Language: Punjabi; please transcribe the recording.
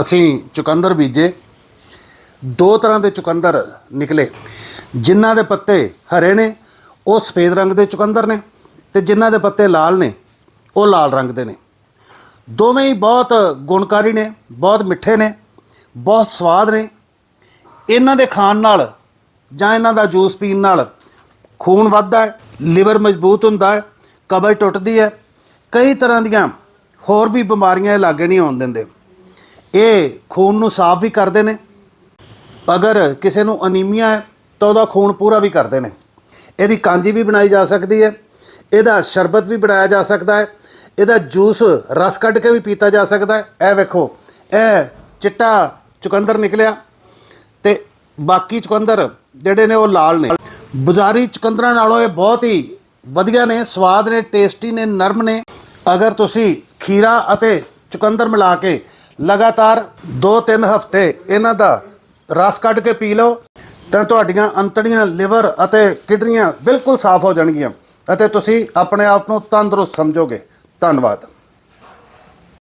ਅਸੀਂ ਚੁਕੰਦਰ ਬੀਜੇ। ਦੋ ਤਰ੍ਹਾਂ ਦੇ ਚੁਕੰਦਰ ਨਿਕਲੇ। ਜਿਨ੍ਹਾਂ ਦੇ ਪੱਤੇ ਹਰੇ ਨੇ, ਉਹ ਸਫੇਦ ਰੰਗ ਦੇ ਚੁਕੰਦਰ ਨੇ ਤੇ ਜਿਨ੍ਹਾਂ ਦੇ ਪੱਤੇ ਲਾਲ ਨੇ, ਉਹ ਲਾਲ ਰੰਗ ਦੇ ਨੇ। ਦੋਵੇਂ ਹੀ ਬਹੁਤ ਗੁਣਕਾਰੀ ਨੇ, ਬਹੁਤ ਮਿੱਠੇ ਨੇ, ਬਹੁਤ ਸਵਾਦ ਨੇ। ਇਹਨਾਂ ਦੇ ਖਾਣ ਨਾਲ ਜਾਂ ਇਹਨਾਂ ਦਾ ਜੂਸ ਪੀਣ ਨਾਲ ਖੂਨ ਵੱਧਦਾ ਹੈ, ਲਿਵਰ ਮਜ਼ਬੂਤ ਹੁੰਦਾ ਹੈ, ਕਬਜ਼ ਟੁੱਟਦੀ ਹੈ। ਕਈ ਤਰ੍ਹਾਂ ਦੀਆਂ ਹੋਰ ਵੀ ਬਿਮਾਰੀਆਂ ਇਹ ਲਾਗੇ ਨਹੀਂ ਆਉਣ ਦਿੰਦੇ। ਇਹ ਖੂਨ ਨੂੰ ਸਾਫ਼ ਵੀ ਕਰਦੇ ਨੇ। ਅਗਰ ਕਿਸੇ ਨੂੰ ਅਨੀਮੀਆ ਹੈ, ਤਾਂ ਉਹਦਾ ਖੂਨ ਪੂਰਾ ਵੀ ਕਰਦੇ ਨੇ। ਇਹਦੀ ਕਾਂਜੀ ਵੀ ਬਣਾਈ ਜਾ ਸਕਦੀ ਹੈ, ਇਹਦਾ ਸ਼ਰਬਤ ਵੀ ਬਣਾਇਆ ਜਾ ਸਕਦਾ ਹੈ, ਇਹਦਾ ਜੂਸ ਰਸ ਕੱਢ ਕੇ ਵੀ ਪੀਤਾ ਜਾ ਸਕਦਾ ਹੈ। ਇਹ ਵੇਖੋ, ਇਹ ਚਿੱਟਾ ਚੁਕੰਦਰ ਨਿਕਲਿਆ ਤੇ ਬਾਕੀ ਚੁਕੰਦਰ ਜਿਹੜੇ ਨੇ ਉਹ ਲਾਲ ਨੇ। ਬਜ਼ਾਰੀ ਚੁਕੰਦਰਾਂ ਨਾਲੋਂ ਇਹ ਬਹੁਤ ਹੀ ਵਧੀਆ ਨੇ, ਸਵਾਦ ਨੇ, ਟੇਸਟੀ ਨੇ, ਨਰਮ ਨੇ। ਅਗਰ ਤੁਸੀਂ ਖੀਰਾ ਅਤੇ ਚੁਕੰਦਰ ਮਿਲਾ ਕੇ ਲਗਾਤਾਰ 2-3 ਹਫ਼ਤੇ ਇਹਨਾਂ ਦਾ ਰਸ ਕੱਢ ਕੇ ਪੀ ਲਓ, ਤਾਂ ਤੁਹਾਡੀਆਂ ਅੰਤੜੀਆਂ, ਲਿਵਰ ਅਤੇ ਕਿਡਨੀਆਂ ਬਿਲਕੁਲ ਸਾਫ਼ ਹੋ ਜਾਣਗੀਆਂ ਅਤੇ ਤੁਸੀਂ ਆਪਣੇ ਆਪ ਨੂੰ ਤੰਦਰੁਸਤ ਸਮਝੋਗੇ। ਧੰਨਵਾਦ।